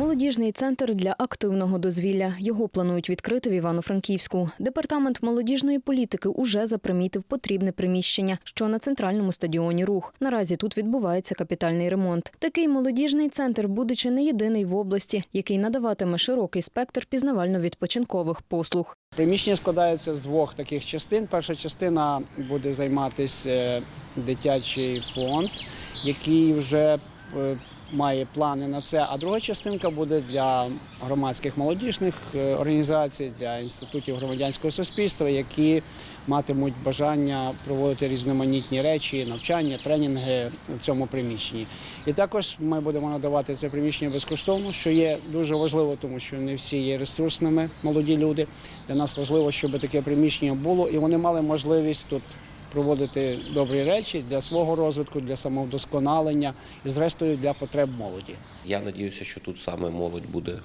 Молодіжний центр для активного дозвілля. Його планують відкрити в Івано-Франківську. Департамент молодіжної політики уже запримітив потрібне приміщення, що на центральному стадіоні рух. Наразі тут відбувається капітальний ремонт. Такий молодіжний центр буде чи не єдиний в області, який надаватиме широкий спектр пізнавально-відпочинкових послуг. Приміщення складається з двох таких частин. Перша частина буде займатися е, дитячий фонд, який вже має плани на це. А друга частинка буде для громадських молодіжних е, організацій, для інститутів громадянського суспільства, які матимуть бажання проводити різноманітні речі, навчання, тренінги в цьому приміщенні. І також ми будемо надавати це приміщення безкоштовно, що є дуже важливо, тому що не всі є ресурсними молоді люди. Для нас важливо, щоб таке приміщення було, і вони мали можливість тут проводити добрі речі для свого розвитку, для самовдосконалення і, зрештою, для потреб молоді. Я надіюся, що тут саме молодь буде е,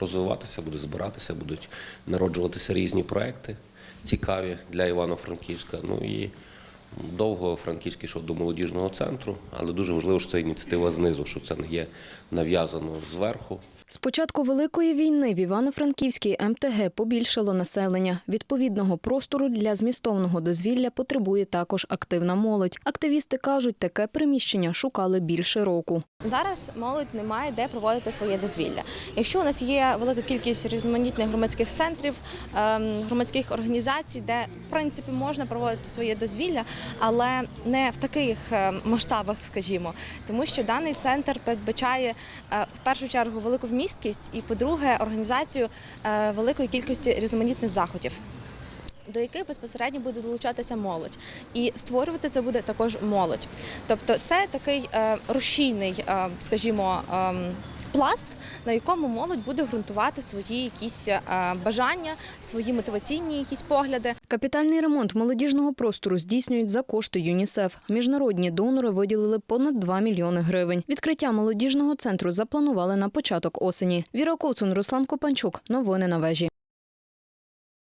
розвиватися, буде збиратися, будуть народжуватися різні проекти цікаві для Івано-Франківська. Ну і довго Франківський йшов до молодіжного центру, але дуже важливо, що це ініціатива знизу, що це не є нав'язано зверху. Початку великої війни в Івано-Франківській МТГ побільшало населення. Відповідного простору для змістовного дозвілля потребує також активна молодь. Активісти кажуть, таке приміщення шукали більше року. Зараз молодь не має де проводити своє дозвілля. Якщо у нас є велика кількість різноманітних громадських центрів, ем, громадських організацій, де в принципі можна проводити своє дозвілля, але не в таких е, масштабах, скажімо, тому що даний центр передбачає е, в першу чергу велику вмісткість і, по-друге, організацію е, великої кількості різноманітних заходів. До яких безпосередньо буде долучатися молодь, і створювати це буде також молодь. Тобто, це такий е, рушійний, е, скажімо, е, пласт, на якому молодь буде ґрунтувати свої якісь е, бажання, свої мотиваційні якісь погляди. Капітальний ремонт молодіжного простору здійснюють за кошти ЮНІСЕФ. Міжнародні донори виділили понад 2 мільйони гривень. Відкриття молодіжного центру запланували на початок осені. Віра Коцун, Руслан Копанчук. Новини на вежі.